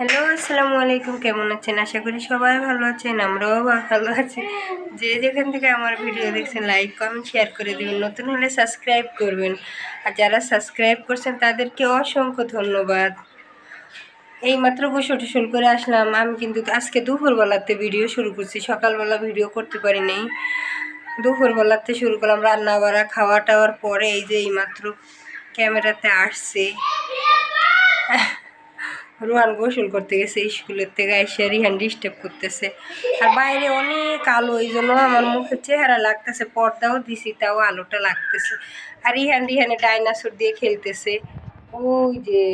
Hello, আসসালামু আলাইকুম। কেমন আছেন? আশা করি সবাই ভালো আছেন, আমরাও ভালো আছি। যে যেখান থেকে আমার ভিডিও দেখছেন লাইক কমেন্ট শেয়ার করে দেবেন, নতুন হলে সাবস্ক্রাইব করবেন। আর যারা সাবস্ক্রাইব করছেন, তাদেরকে অসংখ্য ধন্যবাদ। এই মাত্র গোসল টোসল করে আসলাম। আমি কিন্তু আজকে দুপুরবেলাতে ভিডিও শুরু করছি, সকালবেলা ভিডিও করতে পারি নাই। দুপুরবেলাতে শুরু করলাম রান্না বাড়া খাওয়া টাওয়ার পরে এই যে এই মাত্র ক্যামেরাতে আসছে। রোহান গোসল করতে গেছে স্কুলের থেকে এসে রিহান ডিস্টার্ব করতেছে। আর বাইরে অনেক আলো এই জন্য আমার মুখের চেহারা লাগতেছে পর্দাও দিছি তাও আলোটা লাগতেছে। আর রিহান রিহানে ডাইনাসোর দিয়ে খেলতেছে। ওই যে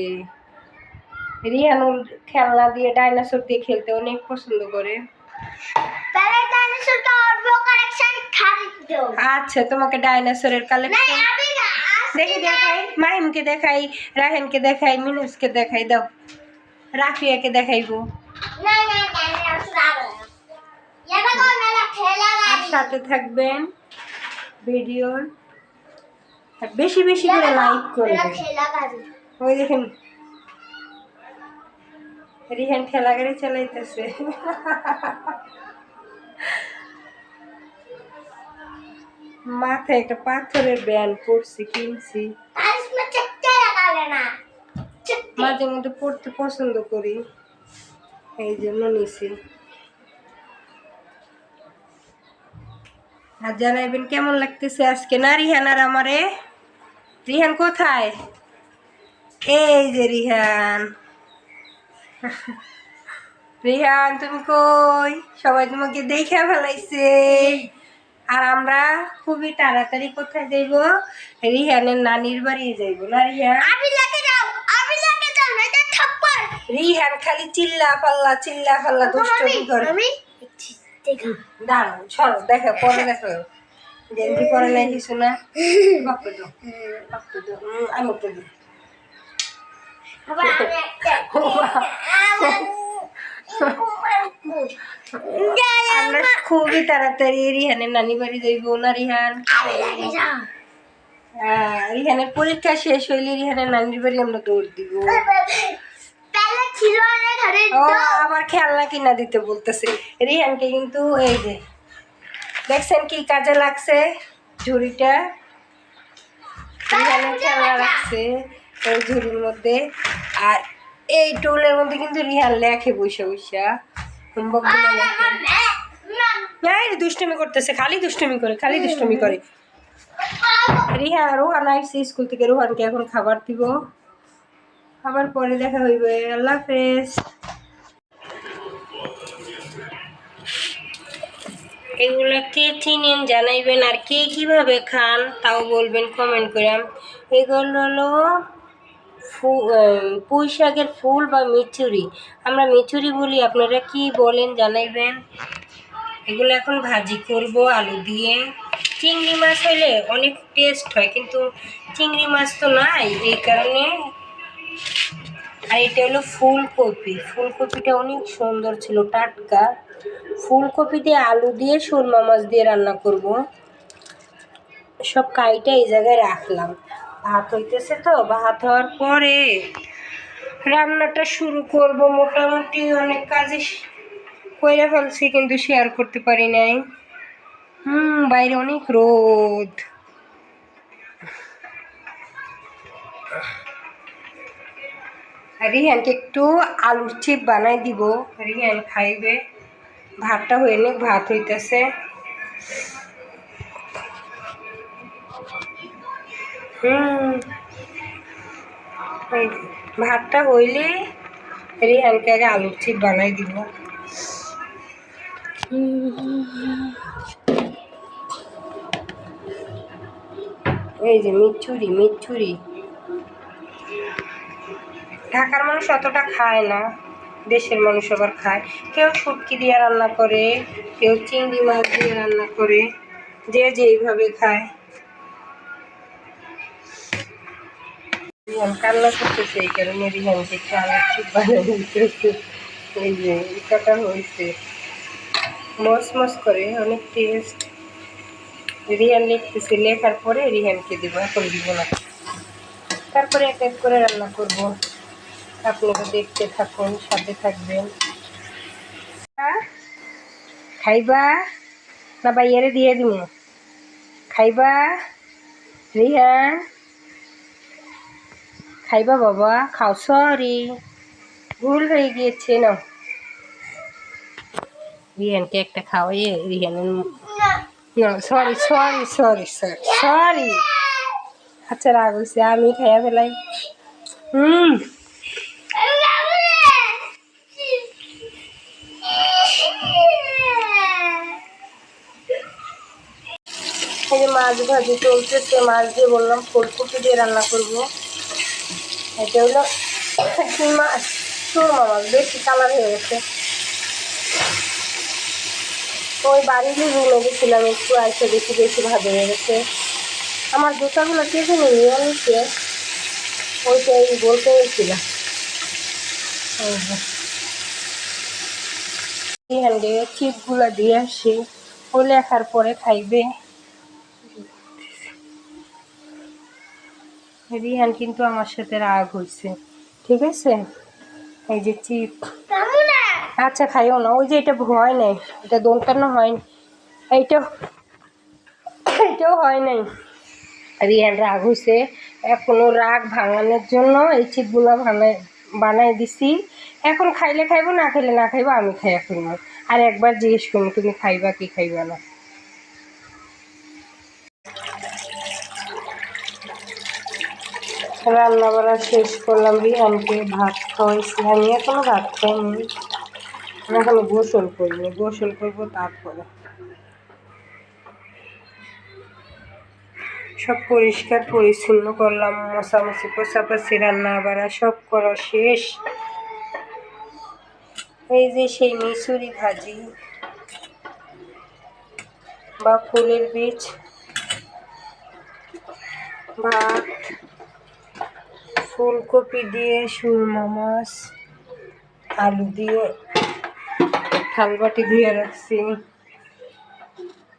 রিহান ওর খেলনা দিয়ে ডাইনাসোর দিয়ে খেলতে অনেক পছন্দ করে। আচ্ছা তোমাকে ডাইনাসোরের কালেকশন দেখি দেখাই। মাহিমকে দেখাই রাহেনকে দেখাই মিনুসকে দেখাই দাও। রাফিয়াকে দেখাইবো। না না সাথে থাকবেন ভিডিওর। বেশি বেশি করে লাইক করবেন। ওই দেখেন। রিহান ঠেলা গাড়ি চালাইতেছে। মাথায় একটা পাথরের ব্যান্ড পড়ছি, কিনছি। আর মাঝে মধ্যে পড়তে পছন্দ করি। এই জন্য নিছি। আর জানাইবেন, কেমন লাগতেছে আজকে? না, রিহান আর আমারে? রিহান কোথায়? এই যে রিহান। রিহান, তুমি কই? সবাই তোমাকে দেখে ফেলাইছে। আর আমরা খুবই তাড়াতাড়ি কোথায় যাইব? রিহানের নানির বাড়ি যাইব, না, রিহান? রিহান খালি চিল্লা পাল্লা চিল্লা পাল্লা দুষ্টমি করে। দাঁড়াও সরো দেখো পরে দেখো। জেন্টি পরে নাই কিছু না? আমি তো দিই। আমরা খুবই তাড়াতাড়ি রিহানের নানি বাড়ি যাইব না রিহান? রিহানের পরীক্ষা শেষ হইলে রিহানের নানির বাড়ি আমরা দৌড় দিব। ছিল না ঘরে আবার খেলনা কিনা দিতে বলতেছে। রিহানকে কিন্তু এই যে দেখছেন কি কাজে লাগছে ঝুড়িটা? রিহানে খেলনা রাখছে এই ঝুড়ির মধ্যে। আর এই টুলের মধ্যে কিন্তু রিহান লেখে বৈশা বৈশা হোমওয়ার্ক লেখে। দুষ্টুমি করতেছে খালি দুষ্টুমি করে খালি দুষ্টুমি করে। রিহা রোহান আইসি স্কুল থেকে রোহানকে এখন খাবার দিব। খাবার পরে দেখা হইবে। আল্লাহ হাফেজ। এগুলো কে চিনেন, জানাইবেন আর কে কীভাবে খান, তাও বলবেন কমেন্ট করে। এগুলো হলো পুঁই শাকের ফুল বা মিচুরি। আমরা মিচুরি বলি, আপনারা কি বলেন জানাইবেন। এগুলো এখন ভাজি করব আলু দিয়ে। চিংড়ি মাছ হলে অনেক টেস্ট হয়, কিন্তু চিংড়ি মাছ তো নাই, এই কারণে আর এটা হলো ফুলকপি। ফুলকপিটা অনেক সুন্দর ছিল, টাটকা। ফুলকপি দিয়ে আলু দিয়ে সুরমা মাছ দিয়ে রান্না করব। সব কাইটা এই জায়গায় রাখলাম। ভাত হইতেছে তো, ভাত হওয়ার পরে রান্নাটা শুরু করব। মোটামুটি অনেক কাজে কইরা ফেলছি, কিন্তু শেয়ার করতে পারি নাই। হুম, বাইরে অনেক রোদ। রিহানকে একটু আলুর চিপ বানাই দিব। রিহান খাইবে। ভাতটা হয়ে নে ভাত হইতেছে। হুম। ভাতটা হইলে রিহানকে আগে আলুর চিপ বানাই দিব। এই যে মিচুরি মিচুরি ঢাকার মানুষ অতটা খায় না, দেশের মানুষ আবার খায়। কেউ শুটকি দিয়ে রান্না করে, কেউ চিংড়ি মাছ দিয়ে রান্না করে, যে যেইভাবে খায়। কান্না করতেছে এই কারণে রিহানকে একটু আলুর চিপ এই যে ইটাটা হয়েছে মস মস করে, অনেক টেস্ট রিহান লিখতেছে, লেখার পরে রিহানকে দিব, এখন দিব না। তারপরে এক এক করে রান্না করব। আপনারা দেখতে থাকুন, সাথে থাকবেন। খাইবা? না বাইয়ারে দিয়ে দিব খাইবা? রিহান খাইবা, বাবা? খাও সরি ভুল হয়ে গিয়েছে না রিহানকে একটা খাওয়াইয়ে রিহানের না sorry sorry sorry sorry sorry আচ্ছা রাগ হয়েছে আমি খাইয়া ফেলাই। হুম আমি খাব না। এই যে মাছ ভাজি চলতেছে মাছ দিয়ে বললাম, ফুলকপি দিয়ে রান্না করব। এটা হলো কি মাছ, সুরমা মাছ, বেশি কালার হয়ে গেছে। ওই বাড়ির রুমে গেছিলাম, একটু আইসে দেখি বেশি ভাবে হয়ে গেছে। আমার জুতাগুলো কে যেন নিয়ে নিচ্ছে ওইটাই বলতে গেছিলাম হ্যান্ডে চিপগুলো দিয়ে আসি ও লেখার পরে খাইবে। রিহান কিন্তু আমার সাথে রাগ হয়েছে ঠিক আছে? এই যে চিপ। আচ্ছা খাইও না। ওই যে এটা হয় নাই। এটা দোলটানো হয়নি এইটা, এইটাও হয় নাই। রিয়ান রাগ হয়েছে এখনও রাগ ভাঙানোর জন্য এই চিপগুলো বানাই বানাই দিছি। এখন খাইলে খাইবো, না খাইলে না খাইবো, আমি খাইয়া ফেলব আর একবার জিজ্ঞেস করব তুমি খাইবা কি খাইবা না। রান্না বান্না শেষ করলাম রিহানকে ভাত খাওয়াইছি। আমি এখনও ভাত খাইনি। আমি এখনও গোসল করব গোসল করব তারপরে। সব পরিষ্কার, পরিচ্ছন্ন করলাম মশামশি পোষাপাশি রান্না বাড়া সব করা শেষ। এই যে সেই মিশুরি ভাজি বা ফুলের বীজ, ভাত ফুলকপি দিয়ে, সুরমা মাছ, আলু দিয়ে, থালবাটি ধুয়ে রাখছি।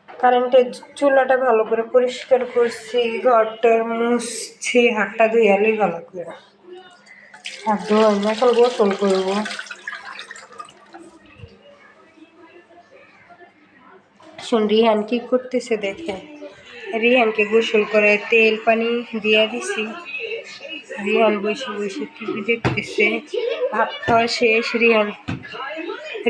কারেন্টের চুলাটা ভালো করে পরিষ্কার করছি ঘরটা মুছছি, হাতটা ধুয়ালি ভালো করে। হাত ধোয়াই এখন গোসল করব। শোন, রিহান কি করতেছে দেখে? রিহানকে গোসল করে তেল পানি দিয়ে দিছি। রিহান বসে বসে টিভি দেখতেছে, ভাত খাওয়া শেষ রিহান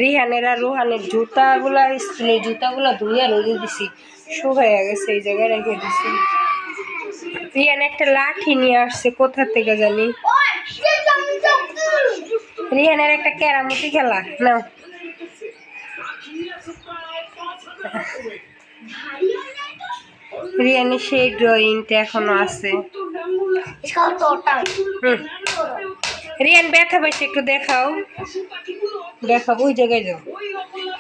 রিহানের আর রোহানের জুতাগুলা, স্কুলের জুতাগুলা ধুয়ে রোদে দিছি। শুকাইয়া গেছে, এই জায়গায় রেখে দিছি। রিহান একটা লাঠি নিয়ে আসছে, কোথা থেকে জানি। রিহানের একটা কেরামতি খেলা না রিয়ানের সেই ড্রয়িংটা এখনও আছে। রিয়ান, ব্যথা পাইছে, একটু দেখাও। দেখাও ওই জায়গায় যাও।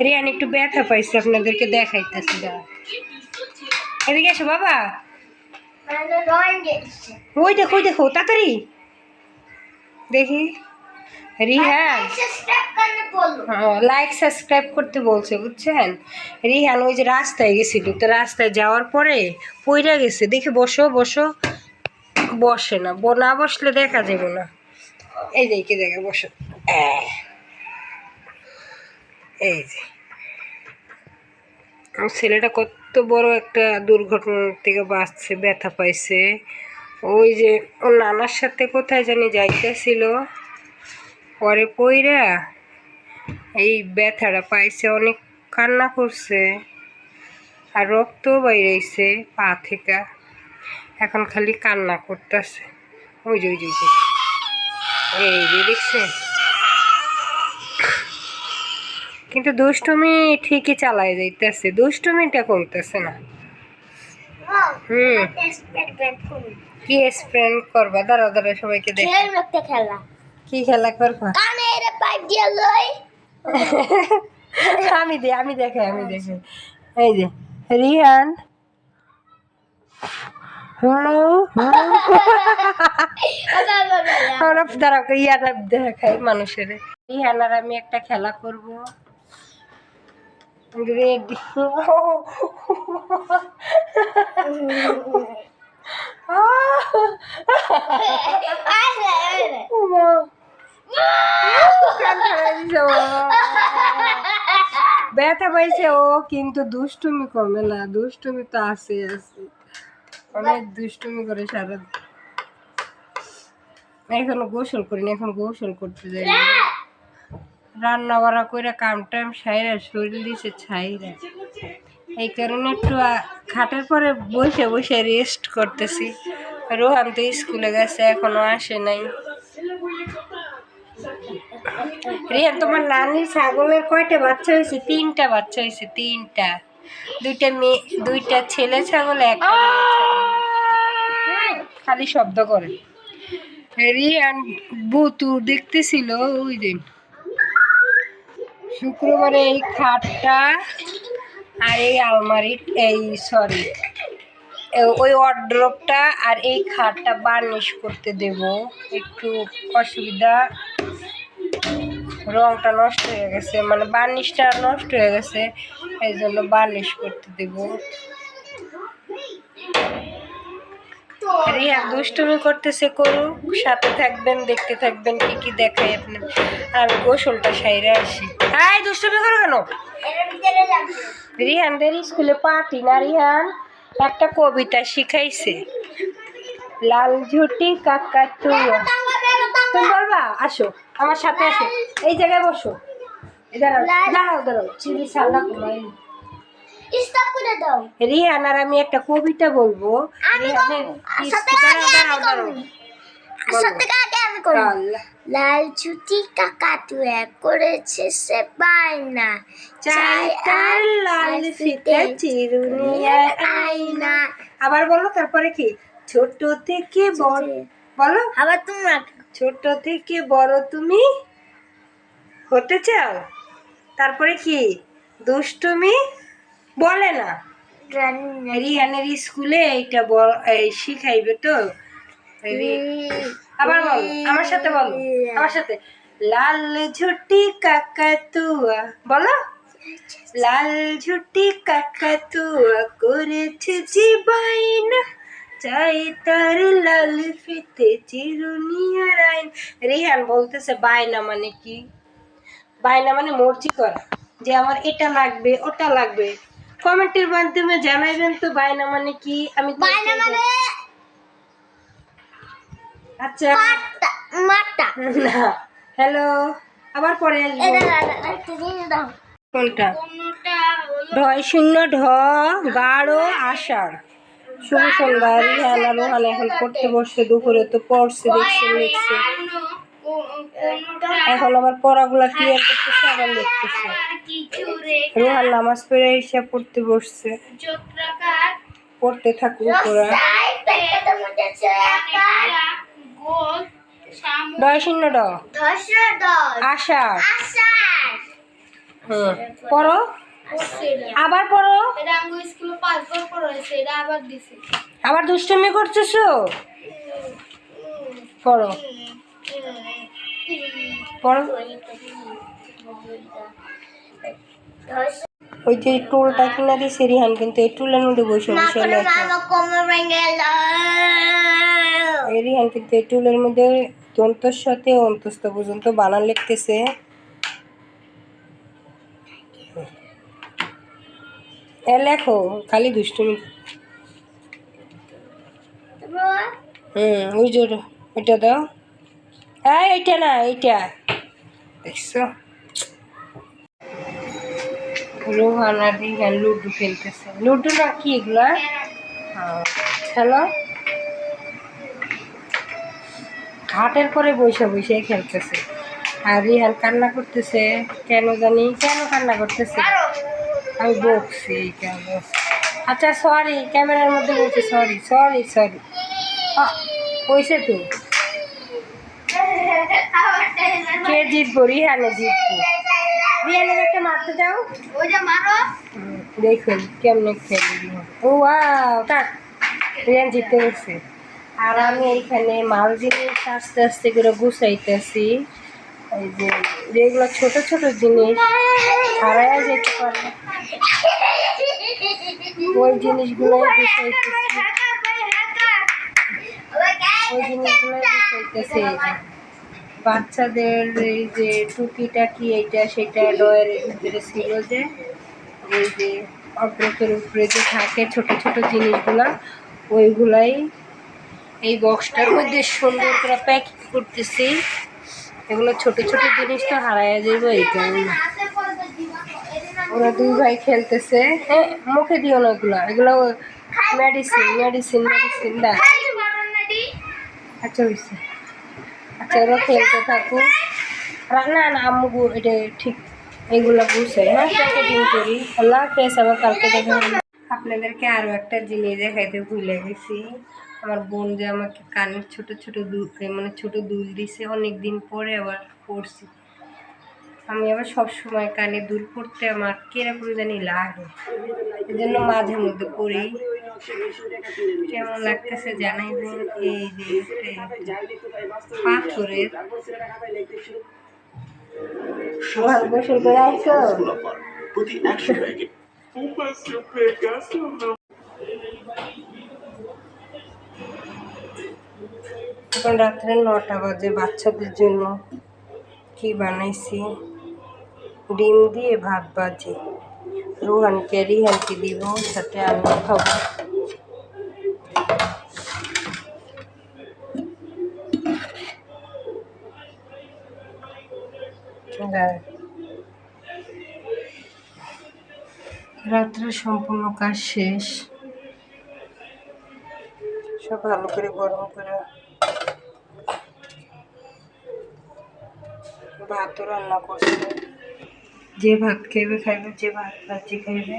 রিয়ান, একটু ব্যথা পাইছে, আপনাদেরকে দেখাইতেছি। এদিকে এসো, বাবা। ওই দেখো ওই দেখো, তাড়াতাড়ি। দেখি। রিহান। লাইক সাবস্ক্রাইব করতে বলছে, বুঝছেন? রিহান, ওই যে রাস্তায় গেছিল, তো রাস্তায় যাওয়ার পরে পইরা গেছে। দেখে বসো বসো। বসে না। ব- না বসলে দেখা যাবে না। এই যে কি জায়গায় বসে। এই যে। আমার ছেলেটা কত বড় একটা দুর্ঘটনার থেকে বাঁচছে, ব্যথা পাইছে। ওই যে, ওর নানার সাথে কোথায় জানি যাইতেছিল। পরে পইরা এই ব্যথাটা পাইছে, অনেক কান্না করছে। আর রক্তও বাইরেছে পা থেকে। এখন খালি কান্না করতেছে। ওই যে ওই যে। এই যে দেখছে? কিন্তু দুষ্টুমি ঠিকই চালায় যাইতেছে। দুষ্টুমিটা কমতেছে না। হুম। কি স্প্রেন করবা? দাঁড়া দাঁড়া সবাইকে দেখ। খেলা। কি খেলা করবা? কানে পাইপ দিয়ে লই। আমি দে আমি দেখে আমি দেখে এই যে রিহান। আমরা দাঁড়াও ইয়াটা দেখাই মানুষের। রিহান আর আমি একটা খেলা করব। রেডি। ব্যথা পাইছে ও কিন্তু দুষ্টুমি কমে না দুষ্টুমি তো আছে আছে অনেক দুষ্টুমি করে সারা এখনও গোসল করিনি, এখন গোসল করতে যাই। রান্না বাড়া করে কাম টাম সাইরা শরীর দিছে ছাইরা। এই কারণে একটু খাটের পরে বসে বসে রেস্ট করতেছি। রোহান তো স্কুলে গেছে, এখনও আসে নাই। রিয়ান, তোমার নানির ছাগলের কয়টা বাচ্চা হয়েছে? তিনটা বাচ্চা হয়েছে, তিনটা। দুইটা মেয়ে দুইটা ছেলে ছাগল। হ্যাঁ, খালি শব্দ করে। হেরি রিয়ান বুতু দেখতেছিল ওই দিন শুক্রবারে এই খাটটা আর এই আলমারি এই সরি ওই ওয়ার্ড্রপটা আর এই খাটটা বার্নিশ করতে দেব। একটু অসুবিধা। রংটা নষ্ট হয়ে গেছে মানে বার্নিশটা নষ্ট হয়ে গেছে, এই জন্য বার্নিশ করতে দেব। রিহা দুষ্টুমি করতেছে করুক, সাথে থাকবেন, দেখতে থাকবেন, কি কি দেখাই আপনার। আর আমি গোসলটা সাইরে আসি। হাই দুষ্টুমি করো কেন? রিহানদের স্কুলে পার্টি না রিহান? একটা কবিতা শিখাইছে। লাল ঝুটি কাকা তুমি বলবা? আসো। আমার সাথে আসো। এই জায়গায় বসো। দাঁড়াও দাঁড়াও দাঁড়াও। চিনি সাল্লা কুমাই স্টপ করে দাও। রিহান আর আমি একটা কবিতা বলব। আমি সাথে দাঁড়াও দাঁড়াও লাল ছুটি কাকা তুই করেছে সে বায়না চাই তার লাল ফিতে চিরুনিয়ার আয়না। আবার বলো তারপরে কি? ছোট থেকে বড়। বলো। আবার তোমরা ছোট থেকে বড় তুমি হতে চাও? তারপরে কি? দুষ্টুমি বলে না। রিহানের স্কুলে এইটা শিখাইবে তো। আবার বল আমার সাথে বল আমার সাথে। লাল ঝুটি কাকাতুয়া বলো। লাল ঝুটি কাকাতুয়া করেছে জীবাইনা। চাই তার লাল ফিতে চিরুনিয়ার আইন। রিহান বলতেছে বায়না মানে কি? বায়না মানে মর্জি করা যে আমার এটা লাগবে ওটা লাগবে। কমেন্টের মাধ্যমে জানাইবেন তো বায়না মানে কি? আমি বায়না মানে আচ্ছা। মাটা মাটা। না হ্যালো আবার পরে কোনটা? ঢয় শূন্য ঢ গাঢ় আষাঢ়। শুভ সন্ধ্যা। রিহানা রোহান এখন পড়তে বসছে দুপুরে তো পড়ছে দেখছে লিখছে। এখন আবার পড়াগুলা ক্লিয়ার করতেছে আবার লিখতেছে। রোহান নামাজ পড়ে এসে পড়তে বসছে। পড়তে থাকুক ওরা গোল সামু শূন্য আষাঢ়। আষাঢ়। হুম। পড়ো। আবার পড়ো। এটা স্কুলে পাঁচবার পড়াইছে এটা আবার দিছি। আবার দুষ্টুমি করতেছো? পড়ো। পড়ো। ওই যে টুলটা কিনা দিয়েছে রিহান কিন্তু এই টুলের মধ্যে বসে বসে লেখে। রিহান কিন্তু এই টুলের মধ্যে দন্তর সাথে অন্তস্থ পর্যন্ত বানান লিখতেছে। এ লেখো, খালি দুষ্টুমি। হুম, ওই যে ওইটা দাও। হ্যাঁ এইটা না, এইটা। দেখছ? আর রিহান লুডু খেলতেছে। লুডু না কি এগুলা? হ্যালো ঘাটের পরে বসে বসে খেলতেছে। আর রিহান কান্না করতেছে। কেন জানি, কেন কান্না করতেছে? আমি বকছি কেন আচ্ছা সরি ক্যামেরার মধ্যে বলছি সরি সরি সরি হয়েছে তো? কে জিতবো? রিহানে জিতবো। রিহানের একটা মারতে যাও। ওই যে মারো দেখুন কেমনে খেলি রিহান। ও থাক রিয়ান জিতে গেছে। আর আমি এইখানে মাল জিনিস আস্তে আস্তে করে গুছাইতেছি। এই যে যেগুলো ছোট ছোট জিনিস। হারায় যেতে পারে। ওই জিনিসগুলো ওই জিনিসগুলো বাচ্চাদের এই যে টুকিটাকি এইটা সেটা ডয়ের ভিতরে ছিল যে ওই যে অগ্রকের উপরে যে থাকে ছোট ছোট জিনিসগুলা, ওইগুলাই এই বক্সটার মধ্যে সুন্দর করে প্যাকিং করতেছি। এগুলো ছোট ছোট জিনিস তো হারাইয়া যাবে এই কারণে হাতে পড়বে দিবা এদিন ওরা দুই ভাই খেলতেছে। হ্যাঁ মুখে দিও না এগুলো এগুলো মেডিসিন মেডিসিন মেডিসিন দা আচ্ছা হয়েছে আচ্ছা ওরা খেলতে থাকুক। আর না, আম্মু এটা ঠিক এইগুলো বুঝে হ্যাঁ প্যাকেটিং করি। আল্লাহ হাফেজ, আবার কালকে দেখা আপনাদেরকে আরও একটা জিনিস দেখাইতে ভুলে গেছি। আমার বোন যে আমাকে কানের ছোট ছোট দুল মানে ছোট দুল দিছে অনেক দিন পরে আবার পড়ছি আমি আবার সব সময় কানে দুল পড়তে আমার কীরকম জানি লাগে। এই জন্য মাঝে মধ্যে পড়ি। কেমন লাগতেছে জানাই এই যে পাথরের আমার গোসল করে আসছো প্রতি একশো এখন রাত্রে নটা বাজে বাচ্চাদের জন্য কি বানাইছি? ডিম দিয়ে ভাত বাজি। রোহানকে, রিহানকে দিব সাথে আমি খাব। রাত্রে সম্পূর্ণ কাজ শেষ। সব ভালো করে গরম করে ভাতও রান্না করছে। যে ভাত খাইবে খাইবে, যে ভাত ভাজি খাইবে।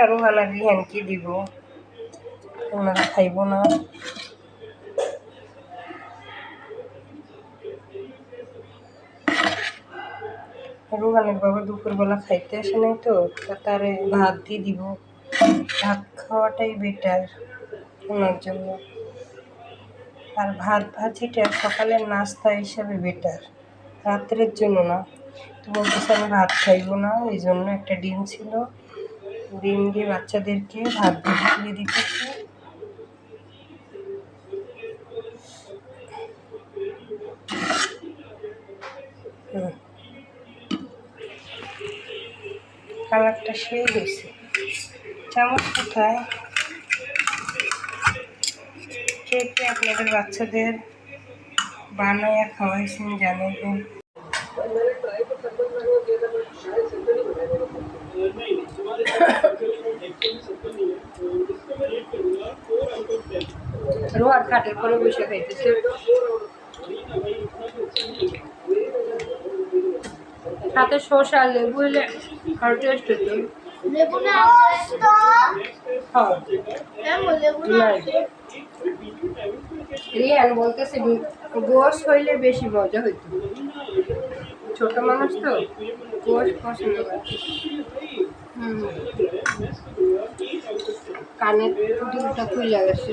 আরও ভালো রিহান কি দিব। ওনারা খাইব না। রুহানের বাবা দুপুরবেলা খাইতে আসে নাই তা তারে ভাত দিয়ে দিব। ভাত খাওয়াটাই বেটার ওনার জন্য। আর ভাত ভাজিটা সকালের নাস্তা হিসাবে বেটার রাত্রের জন্য না। তো বলতেছে আমি ভাত খাইবো না, এই জন্য একটা ডিম ছিল। ডিম দিয়ে বাচ্চাদেরকে ভাত করে দিতেছে। কালারটা সেই হয়েছে। চামচ কোথায়? কে কে আপনাদের বাচ্চাদের বানায় খাওয়াইছেন জানাবেন রোয়ার খাটের পরে বসে খাইতেছে। সাথে শসা লেবু হলে আর টেস্ট হতো লেবু না হ্যাঁ। লেবু না নাই। রিয়ান বলতেছে গোশ হইলে বেশি মজা হইতো। ছোট মানুষ তো গোশ পছন্দ করে। কানের টুটিটা খুলে গেছে।